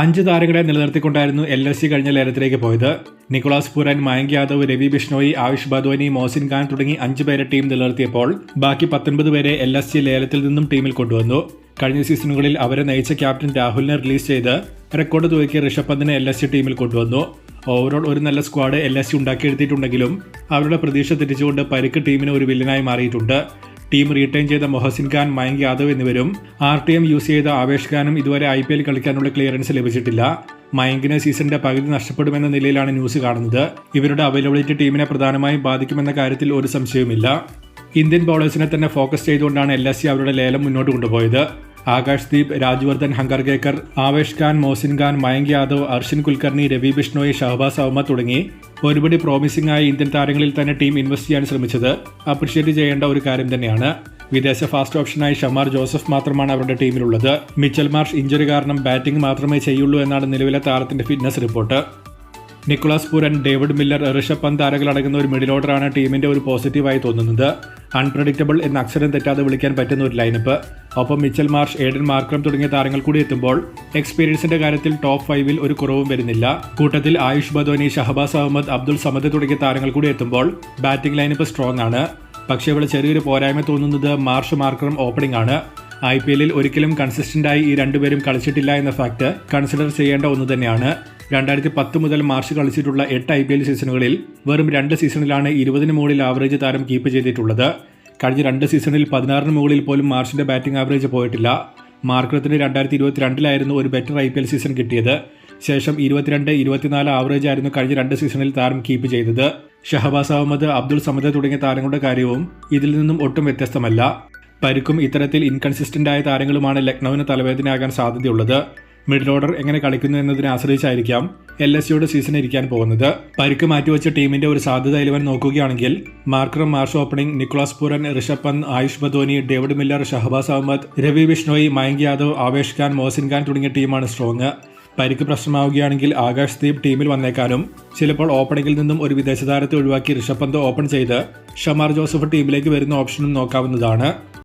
അഞ്ച് താരങ്ങളെ നിലനിർത്തിക്കൊണ്ടായിരുന്നു L S C കഴിഞ്ഞ ലേലത്തിലേക്ക് പോയത്. നിക്കോളാസ് പുരൻ മയങ്ക് യാദവ് രവി ബിഷ്ണോയി ആയുഷ് ബാദ്വാനി മോസിൻ ഖാൻ തുടങ്ങി അഞ്ച് പേരെ ടീം നിലനിർത്തിയപ്പോൾ ബാക്കി പത്തൊൻപത് പേരെ എൽ എസ് സി ലേലത്തിൽ നിന്നും ടീമിൽ കൊണ്ടുവന്നു. കഴിഞ്ഞ സീസണുകളിൽ അവരെ നയിച്ച ക്യാപ്റ്റൻ രാഹുലിനെ റിലീസ് ചെയ്ത് റെക്കോർഡ് തുകയ്ക്ക് ഋഷഭ് പന്തിനെ എൽ എസ് സി ടീമിൽ കൊണ്ടുവന്നു. ഓവറോൾ ഒരു നല്ല സ്ക്വാഡ് എൽ എസ് സി ഉണ്ടാക്കിയെടുത്തിട്ടുണ്ടെങ്കിലും അവരുടെ പ്രതീക്ഷ തിരിച്ചുകൊണ്ട് പരിക്ക് ടീമിന് ഒരു വില്ലനായി മാറിയിട്ടുണ്ട്. ടീം റീറ്റൈൻ ചെയ്ത മൊഹസിൻ ഖാൻ മയങ്ക് യാദവ് എന്നിവരും ആർ ടി എം യൂസ് ചെയ്ത ആവേശ് ഖാനും ഇതുവരെ ഐ പി എൽ കളിക്കാനുള്ള ക്ലിയറൻസ് ലഭിച്ചിട്ടില്ല. മയങ്കിന് സീസണിന്റെ പകുതി നഷ്ടപ്പെടുമെന്ന നിലയിലാണ് ന്യൂസ് കാണുന്നത്. ഇവരുടെ അവൈലബിലിറ്റി ടീമിനെ പ്രധാനമായും ബാധിക്കുമെന്ന കാര്യത്തിൽ ഒരു സംശയവുമില്ല. ഇന്ത്യൻ ബൗളേഴ്സിനെ തന്നെ ഫോക്കസ് ചെയ്തുകൊണ്ടാണ് എൽ അവരുടെ ലേലം മുന്നോട്ട് കൊണ്ടുപോയത്. ആകാശ് ദീപ് രാജ്വർദ്ധൻ ഹങ്കർഗേക്കർ ആവേഷ് ഖാൻ മോസിൻ ഖാൻ മയങ്ക് യാദവ് അർഷിൻ കുൽക്കർണി രവി ബിഷ്ണോയ് ഷഹബാസ് അഹമ്മദ് തുടങ്ങി ഒരുപടി പ്രോമിസിംഗ് ആയ ഇന്ത്യൻ താരങ്ങളിൽ തന്നെ ടീം ഇൻവെസ്റ്റ് ചെയ്യാൻ ശ്രമിച്ചത്. അപ്രിഷ്യേറ്റ് ചെയ്യേണ്ട ഒരു കാര്യം തന്നെയാണ്. വിദേശ ഫാസ്റ്റ് ഓപ്ഷനായി ഷമാർ ജോസഫ് മാത്രമാണ് അവരുടെ ടീമിലുള്ളത് മിച്ചൽ മാർഷ് ഇഞ്ചുറി കാരണം ബാറ്റിംഗ് മാത്രമേ ചെയ്യുള്ളൂ എന്നാണ് നിലവിലെ താരത്തിന്റെ fitness report Nicholas Pooran David Miller Rishabh Pant താരങ്ങളടങ്ങുന്ന ഒരു മിഡിൽ ഓർഡറാണ് ടീമിന്റെ ഒരു പോസിറ്റീവായി തോന്നുന്നത്. അൺപ്രഡിക്റ്റബിൾ എന്ന അക്ഷരം തെറ്റാതെ വിളിക്കാൻ പറ്റുന്ന ഒരു ലൈനപ്പ് ഒപ്പം മിച്ചൽ മാർഷ് ഏഡൻ മാർക്രം തുടങ്ങിയ താരങ്ങൾ കൂടി എത്തുമ്പോൾ എക്സ്പീരിയൻസിന്റെ കാര്യത്തിൽ ടോപ്പ് ഫൈവിൽ ഒരു കുറവും വരുന്നില്ല. കൂട്ടത്തിൽ ആയുഷ് ബദോനി ഷഹബാസ് അഹമ്മദ് അബ്ദുൾ സമദ് തുടങ്ങിയ താരങ്ങൾ കൂടി എത്തുമ്പോൾ ബാറ്റിംഗ് ലൈനപ്പ് സ്ട്രോങ് ആണ്. പക്ഷേ ഇവിടെ ചെറിയൊരു പോരായ്മ തോന്നുന്നത് മാർഷ് മാർക്രം ഓപ്പണിംഗ് ആണ്. ഐ പി എല്ലിൽ ഒരിക്കലും കൺസിസ്റ്റന്റായി ഈ രണ്ടുപേരും കളിച്ചിട്ടില്ല എന്ന ഫാക്ട് കൺസിഡർ ചെയ്യേണ്ട ഒന്ന് തന്നെയാണ്. രണ്ടായിരത്തി പത്ത് മുതൽ മാർച്ച് കളിച്ചിട്ടുള്ള എട്ട് ഐ പി എൽ സീസണുകളിൽ വെറും രണ്ട് സീസണിലാണ് ഇരുപതിന് മുകളിൽ ആവറേജ് താരം കീപ്പ് ചെയ്തിട്ടുള്ളത്. കഴിഞ്ഞ രണ്ട് സീസണിൽ പതിനാറിന് മുകളിൽ പോലും മാർച്ചിന്റെ ബാറ്റിംഗ് ആവറേജ് പോയിട്ടില്ല. മാർക്കറത്തിന് രണ്ടായിരത്തി ഇരുപത്തിരണ്ടിലായിരുന്നു ഒരു better I P L season കിട്ടിയത്. ശേഷം ഇരുപത്തിരണ്ട് ഇരുപത്തിനാല് ആവറേജ് ആയിരുന്നു കഴിഞ്ഞ രണ്ട് സീസണിൽ താരം കീപ്പ് ചെയ്തത്. ഷഹബാസ് അഹമ്മദ് അബ്ദുൾ സമദ് തുടങ്ങിയ താരങ്ങളുടെ കാര്യവും ഇതിൽ നിന്നും ഒട്ടും വ്യത്യസ്തമല്ല. പരുക്കും ഇത്തരത്തിൽ ഇൻകൺസിസ്റ്റന്റ് ആയ താരങ്ങളുമാണ് ലക്നൌവിന് തലവേദനയാകാൻ സാധ്യതയുള്ളത്. മിഡിൽ ഓർഡർ എങ്ങനെ കളിക്കുന്നു എന്നതിനെ ആശ്രയിച്ചായിരിക്കാം എൽ എസ് സിയുടെ സീസൺ ഇരിക്കാൻ പോകുന്നത്. പരിക്ക് മാറ്റിവെച്ച ടീമിന്റെ ഒരു സാധ്യത ഇലവൻ നോക്കുകയാണെങ്കിൽ മാർക്കറും Marsh opening Nicholas Pooran Rishabh Pant Ayush Badoni David Miller Shahbaz Ahmed Ravi Bishnoi Mayank Yadav Avesh Khan Mohsin Khan തുടങ്ങിയ ടീമാണ് സ്ട്രോങ്. പരിക്ക് പ്രശ്നമാവുകയാണെങ്കിൽ ആകാശ് ദീപ് ടീമിൽ വന്നേക്കാനും. ചിലപ്പോൾ ഓപ്പണിംഗിൽ നിന്നും ഒരു വിദേശ താരത്തെ ഒഴിവാക്കി ഋഷഭ് പന്ത് ഓപ്പൺ ചെയ്ത് ഷമാർ ജോസഫ് ടീമിലേക്ക് വരുന്ന ഓപ്ഷനും നോക്കാവുന്നതാണ്.